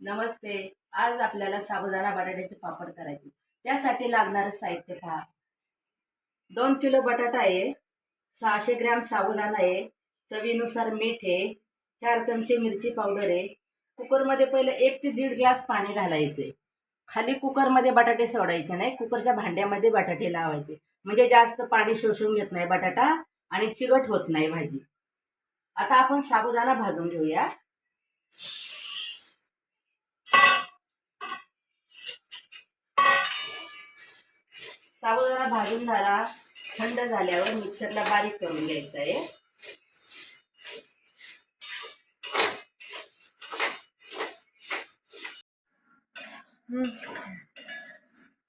नमस्ते. आज आपल्याला साबुदाणा बटाट्याचे पापड करायचे. त्यासाठी लागणारं साहित्य पहा. दोन किलो बटाटा आहे. सहाशे ग्रॅम साबुदाणा आहे. चवीनुसार मीठ आहे. चार चमचे मिरची पावडर आहे. कुकरमध्ये पहिलं एक ते दीड ग्लास पाणी घालायचे. खाली कुकरमध्ये बटाटे सोडायचे नाही. कुकरच्या भांड्यामध्ये बटाटे लावायचे. म्हणजे जास्त पाणी शोषून घेत नाही बटाटा आणि चिकट होत नाही भाजी. आता आपण साबुदाणा भाजून घेऊया. भाजून झाला थंड झाल्यावर मिक्सरला बारीक करून घ्यायचा आहे.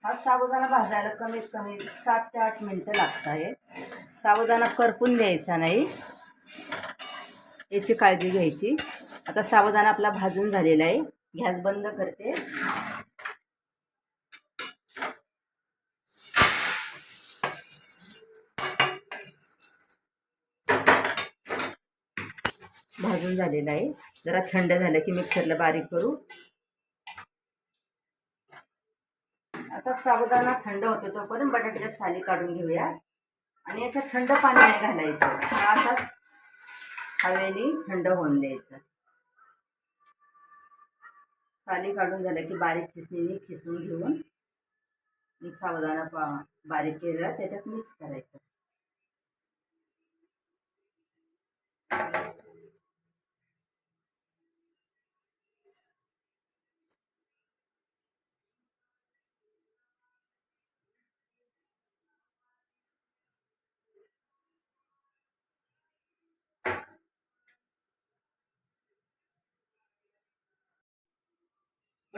हा साबुदाणा भाजायला कमीत कमी सात ते आठ मिनटं लागत आहे. साबुदाणा करपून द्यायचा नाही. याची काळजी घ्यायची. आता साबुदाणा आपला भाजून झालेला आहे. गॅस बंद करते. भाजून झालेला आहे. जरा थंड झालं की मिक्सरला बारीक करू. आता साबुदाणा थंड होतो तोपर्यंत बटाट्याच्या साली काढून घेऊया. आणि याच्यात थंड पाणी नाही घालायचं. हा असाच हवेने थंड होऊन द्यायचं. साली काढून झालं की बारीक खिसणीने खिसून घेऊन आणि साबुदाणा पा बारीक केलेला त्याच्यात मिक्स करायचं.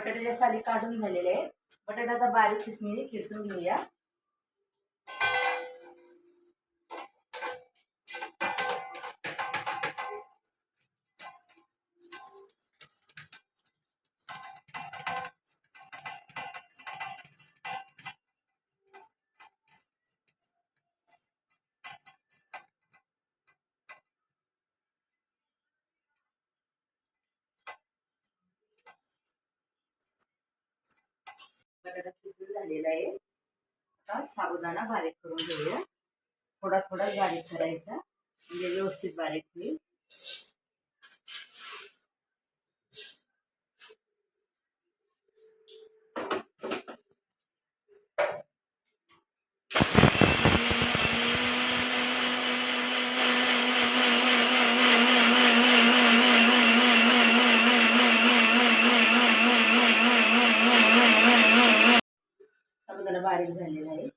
बटाट्याच्या साली काढून झालेले आहे बटाटा आता बारीक खिसणीने खिसून घेऊया. बटाटा खिसून झालेला आहे. आता साबुदाणा बारीक करून घेऊया. थोडा थोडा बारीक करायचा. म्हणजे व्यवस्थित बारीक होईल साबुदाणा बारीक झालेला आहे.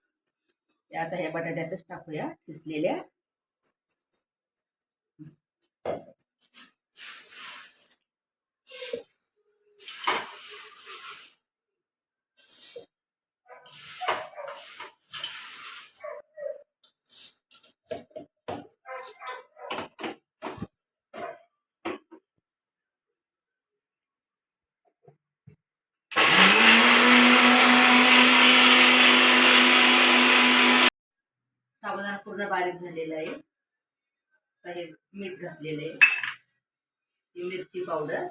ते आता ह्या बटाट्यातच टाकूया किसलेल्या साबुदाणा पूर्ण बारीक झालेलं आहे. आता हे मीठ घातलेलं आहे. ही मिरची पावडर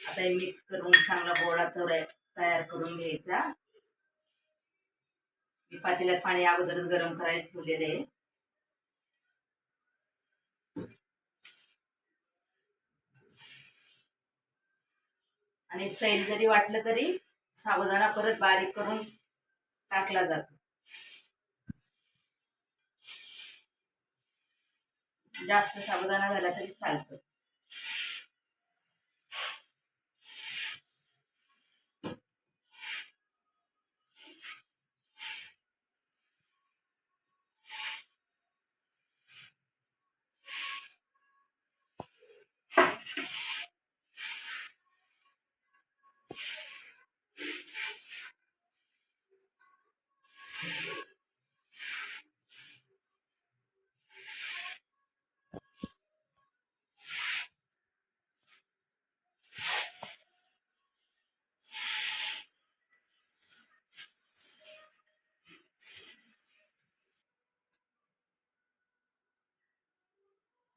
आता हे मिक्स करून चांगला गोळा थोडा तयार करून घ्यायचा. मी पातेल्यात पाणी अगोदरच गरम करायला ठेवलेलं आहे. आणि सैल जरी वाटलं तरी साबुदाणा परत बारीक करून टाकला जातो. जास्त साबुदाणा झाला तरी चालतं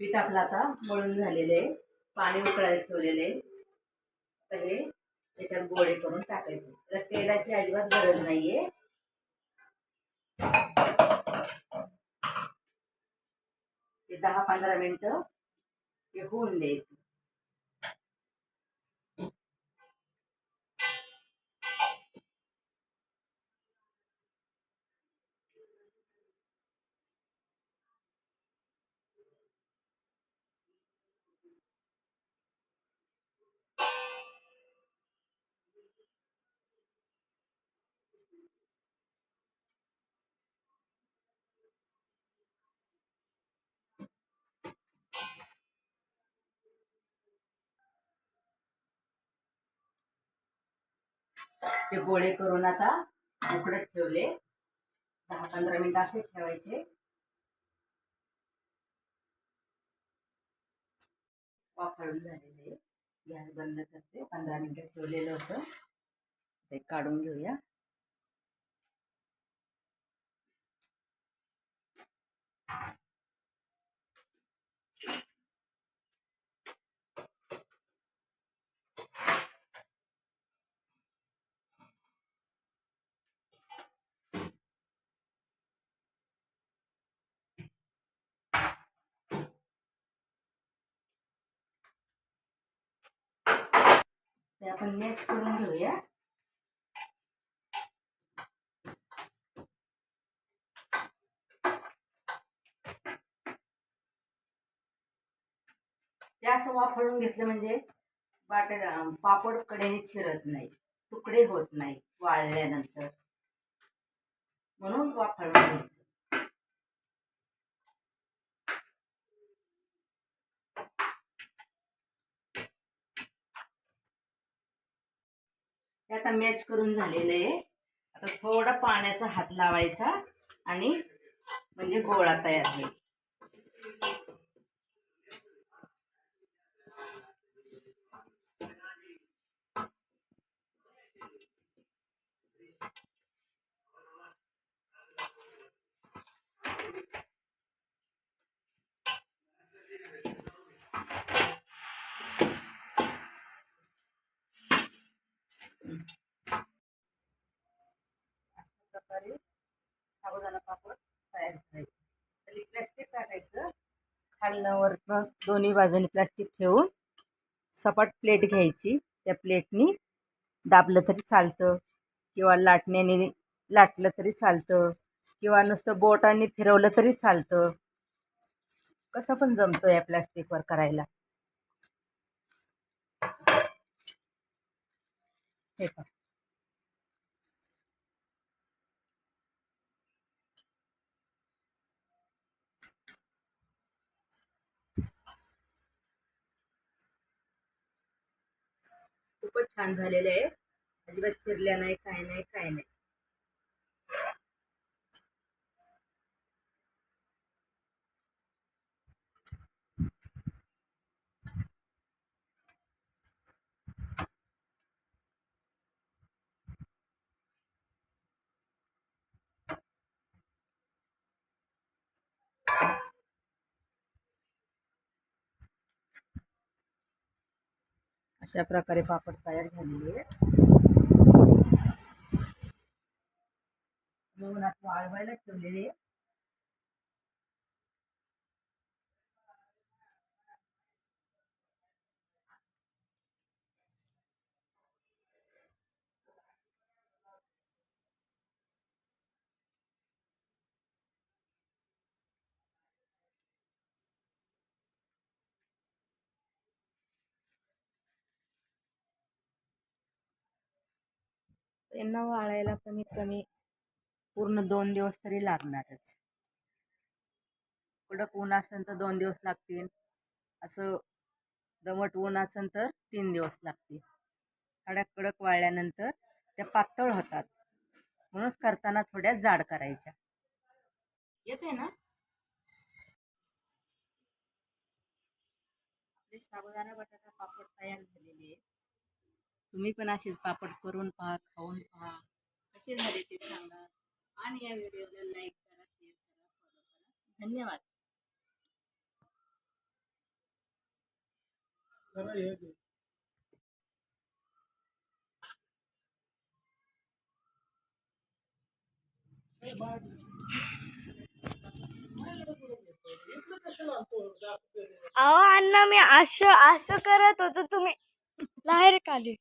पीठ आपलं आता मळून झालेलं आहे. पाणी उकळायला ठेवलेलं आहे. आता हे त्याच्यात गोळे करून टाकायचे. त्याला तेलाची अजिबात गरज नाहीये. ते दहा पंधरा मिनटं ते होऊन द्यायचं. ते गोळे करून आता उकडत ठेवले. दहा पंधरा मिनिट असे ठेवायचे. वाफाळून झालेले. गॅस बंद करते. पंधरा मिनिटं ठेवलेलं होतं. ते काढून घेऊया. ते आपण मॅच करून घेऊया. ते असं वाफळून घेतलं म्हणजे वाट पापड कडेने चिरत नाही तुकडे होत नाही वाळल्यानंतर. म्हणून वाफळून घ्यायचं आता मॅच करून झालेलं आहे. आता थोडा पाण्याचा हात लावायचा आणि म्हणजे गोळा तयार होईल. प्रकारे साबुदाणा पापड तयार करायचं. त्याला प्लॅस्टिक टाकायचं. खालनं वरनं दोन्ही बाजूनी प्लॅस्टिक ठेवून सपाट प्लेट घ्यायची. त्या प्लेटनी दाबलं तरी चालतं. किंवा लाटण्याने लाटलं तरी चालतं. किंवा नुसतं बोटाने फिरवलं तरी चालतं. कसं पण जमतं या प्लॅस्टिकवर करायला. हे खूपच छान झालेले आहे. अजिबात चिरल्या नाही काय नाही काय नाही. अशा प्रकारे पापड तयार झालेले आहेत. उन्हात वाळवायला ठेवलेले त्यांना वाळायला कमीत कमी पूर्ण दोन दिवस तरी लागणारच. कडक ऊन असेल तर दोन दिवस लागतील. असं दमट ऊन असेल तर तीन दिवस लागतील. साड्या कडक वाळल्यानंतर त्या पातळ होतात. म्हणूनच करताना थोड्या जाड करायच्या. येते ना? आपले साबुदाणा बटाटा पापड तयार झालेले आहेत. तुम्ही पण असेच पापड करून पहा खाऊन पहा. कसे झाले ते सांगा. आणि या व्हिडिओला लाईक करा शेअर करा फॉलो करा. धन्यवाद. अहो अण्णा मी असं असं करत होतो तुम्ही बाहेर काढे